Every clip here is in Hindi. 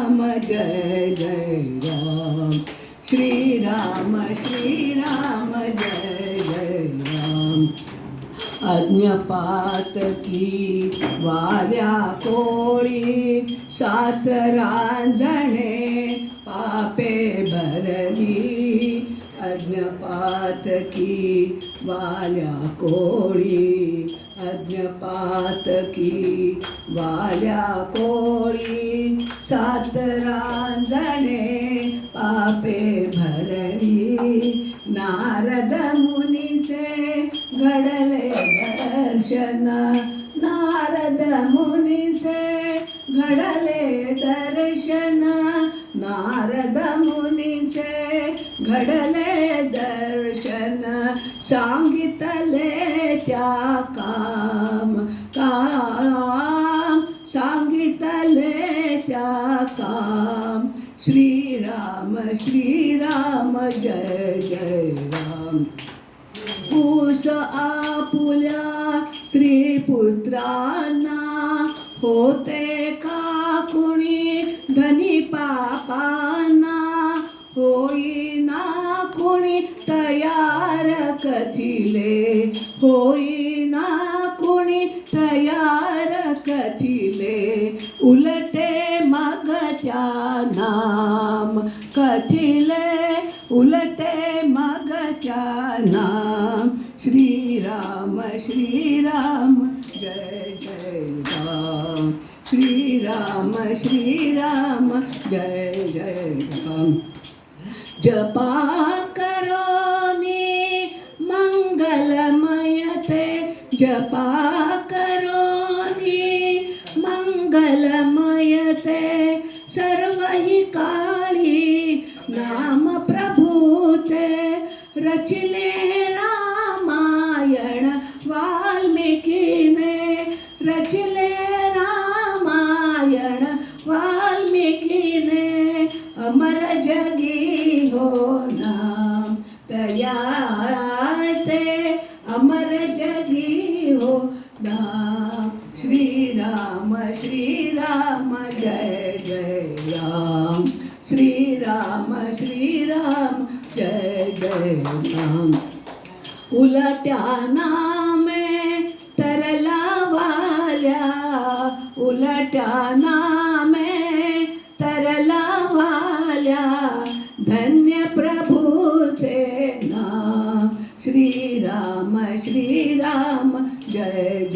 राम जय जय राम। श्रीराम श्रीराम जय जय राम। अज्ञपात की वाऱ्या कोळी सात रांजणे पापे भरली। अज्ञपातकी वाल्या कोळी अज्ञपातकी वाल्या कोळी सात रांजणे पापे भरली नारद मुनीचे घडले दर्शन नारद मुनीचे घडले दर्शन नारद मुनीचे घडले दर्शन, सांगितले त्या काम? काम, सांगितले त्या काम? श्रीराम श्रीराम, जय जय राम। ऊस आपुल्या स्त्री पुत्रांना होते का कुणी धनी पापांना कथिले होईना कुणी तयार कथिले? उलटे मग त्या नाम. कथिले उलटे मग त्या नाम. श्रीराम श्रीराम जय जय राम. श्रीराम श्रीराम जय जय राम. जपा जपा करोनी मंगलमयते सर्व हि काळी नाम प्रभूचे रचिले रामायण वाल्मिकीने रचिले रामायण वाल्मिकीने अमर जगी हो नाम तयाचे अमर जगी हो नाम श्रीराम श्रीराम, जय जय राम। श्रीराम श्रीराम, जय जय राम। उलट्या नामे तरला वाल्या। उलट्या नामे तरला वाल्या। धन्य प्रभूचे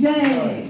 today.